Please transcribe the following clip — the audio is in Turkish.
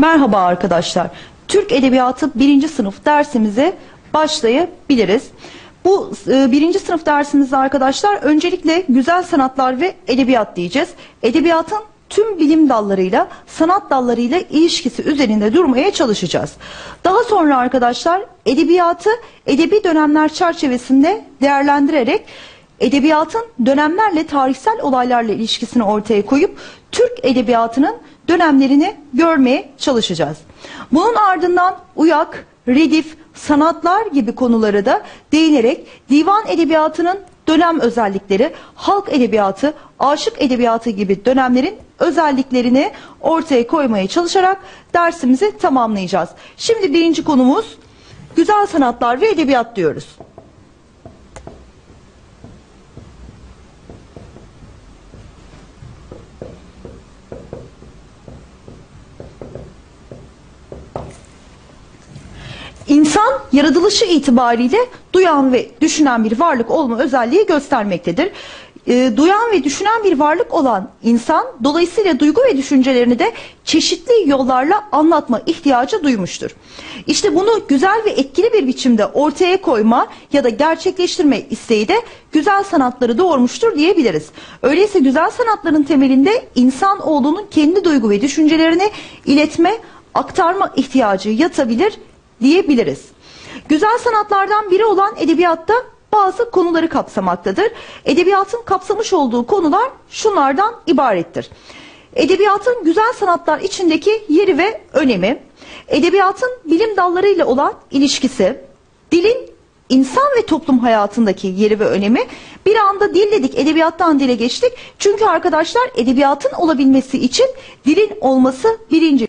Merhaba arkadaşlar. Türk Edebiyatı 1. sınıf dersimize başlayabiliriz. Bu e, birinci sınıf dersimizde arkadaşlar öncelikle güzel sanatlar ve edebiyat diyeceğiz. Edebiyatın tüm bilim dallarıyla, sanat dallarıyla ilişkisi üzerinde durmaya çalışacağız. Daha sonra arkadaşlar edebiyatı edebi dönemler çerçevesinde değerlendirerek edebiyatın dönemlerle tarihsel olaylarla ilişkisini ortaya koyup Türk edebiyatının dönemlerini görmeye çalışacağız. Bunun ardından uyak, redif, sanatlar gibi konuları da değinerek divan edebiyatının dönem özellikleri, halk edebiyatı, aşık edebiyatı gibi dönemlerin özelliklerini ortaya koymaya çalışarak dersimizi tamamlayacağız. Şimdi birinci konumuz güzel sanatlar ve edebiyat diyoruz. İnsan yaratılışı itibariyle duyan ve düşünen bir varlık olma özelliği göstermektedir. E, duyan ve düşünen bir varlık olan insan dolayısıyla duygu ve düşüncelerini de çeşitli yollarla anlatma ihtiyacı duymuştur. İşte bunu güzel ve etkili bir biçimde ortaya koyma ya da gerçekleştirme isteği de güzel sanatları doğurmuştur diyebiliriz. Öyleyse güzel sanatların temelinde insan olduğunun kendi duygu ve düşüncelerini iletme, aktarma ihtiyacı yatabilir diyebiliriz. Güzel sanatlardan biri olan edebiyatta bazı konuları kapsamaktadır. Edebiyatın kapsamış olduğu konular şunlardan ibarettir. Edebiyatın güzel sanatlar içindeki yeri ve önemi, edebiyatın bilim dallarıyla olan ilişkisi, dilin insan ve toplum hayatındaki yeri ve önemi bir anda dil dedik edebiyattan dile geçtik. Çünkü arkadaşlar edebiyatın olabilmesi için dilin olması birinci